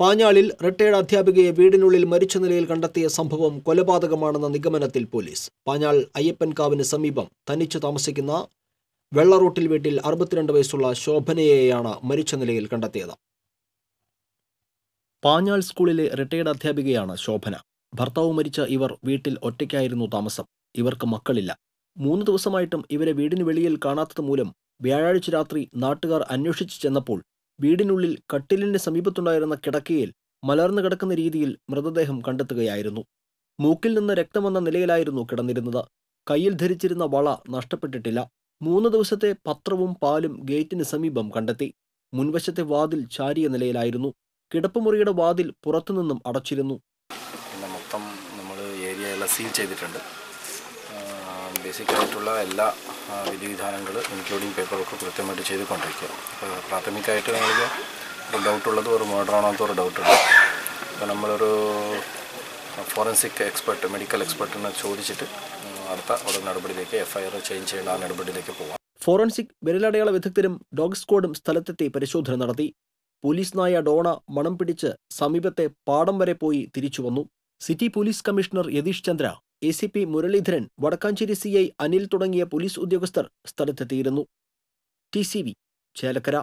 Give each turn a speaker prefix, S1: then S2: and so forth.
S1: പാഞ്ഞാളിൽ retired അധ്യാപികയെ വീടിനുള്ളിൽ മരിച്ച നിലയിൽ കണ്ടെത്തിയ സംഭവം കൊലപാതകമാണെന്ന നിഗമനത്തിൽ പോലീസ്. പാഞ്ഞാൾ അയ്യപ്പൻകാവിന് സമീപം തനിച്ചു താമസിക്കുന്ന വെള്ളറോട്ടിൽ വീട്ടിൽ അറുപത്തിരണ്ട് വയസ്സുള്ള ശോഭനയെയാണ് മരിച്ച നിലയിൽ കണ്ടെത്തിയത്. പാഞ്ഞാൾ സ്കൂളിലെ റിട്ടയർഡ് അധ്യാപികയാണ് ശോഭന. ഭർത്താവ് മരിച്ച ഇവർ വീട്ടിൽ ഒറ്റയ്ക്കായിരുന്നു താമസം. ഇവർക്ക് മക്കളില്ല. മൂന്ന് ദിവസമായിട്ടും ഇവരെ വീടിന് വെളിയിൽ കാണാത്തത് മൂലം വ്യാഴാഴ്ച രാത്രി നാട്ടുകാർ അന്വേഷിച്ചു ചെന്നപ്പോൾ വീടിനുള്ളിൽ കട്ടിലിന് സമീപത്തുണ്ടായിരുന്ന കിടക്കയിൽ മലർന്നു കിടക്കുന്ന രീതിയിൽ മൃതദേഹം കണ്ടെത്തുകയായിരുന്നു. മൂക്കിൽ നിന്ന് രക്തമെന്ന നിലയിലായിരുന്നു കിടന്നിരുന്നത്. കയ്യിൽ ധരിച്ചിരുന്ന വള നഷ്ടപ്പെട്ടിട്ടില്ല. മൂന്ന് ദിവസത്തെ പത്രവും പാലും ഗേറ്റിന് സമീപം കണ്ടെത്തി. മുൻവശത്തെ വാതിൽ ചാരിയ നിലയിലായിരുന്നു. കിടപ്പുമുറിയുടെ വാതിൽ പുറത്തുനിന്നും അടച്ചിരുന്നു.
S2: മൊത്തം നമ്മൾ ഏരിയയെല്ലാം സീൽ ചെയ്തിട്ടുണ്ട്. ബേസിക്കായിട്ടുള്ള എല്ലാ ആ, വിധിവിധാനങ്ങൾ ഇൻക്ലൂഡിങ് പേപ്പർ വർക്ക് കൃത്യമായിട്ട് ചെയ്തുകൊണ്ടിരിക്കുക. അപ്പോൾ പ്രാഥമികമായിട്ട് ഞങ്ങൾക്ക് ഒരു ഡൗട്ടുള്ളത് ഒരു മർഡറാണോന്നത്തെ ഒരു ഡൗട്ടുണ്ട് അപ്പോൾ നമ്മളൊരു ഫോറൻസിക് എക്സ്പെർട്ട് മെഡിക്കൽ എക്സ്പെർട്ടിനെ ചോദിച്ചിട്ട് അടുത്ത ഒരു നടപടിയിലേക്ക് എഫ്ഐആർ ചേഞ്ച് ചെയ്യേണ്ട ആ നടപടിയിലേക്ക് പോവാം.
S1: ഫോറൻസിക് വിരലടയാള വിദഗ്ധരും ഡോഗ് സ്ക്വാഡും സ്ഥലത്തെത്തി പരിശോധന നടത്തി. പോലീസ് നായ ഡോണ മണം പിടിച്ച് സമീപത്തെ പാടം വരെ പോയി തിരിച്ചു വന്നു. City police commissioner Yathish Chandra A C P Muraleedharan Vadakkanchery C I Anil തുടങ്ങിയ പോലീസ് ഉദ്യോഗസ്ഥർ സ്ഥലത്തെത്തിയിരുന്നു. T C V Chelakkara.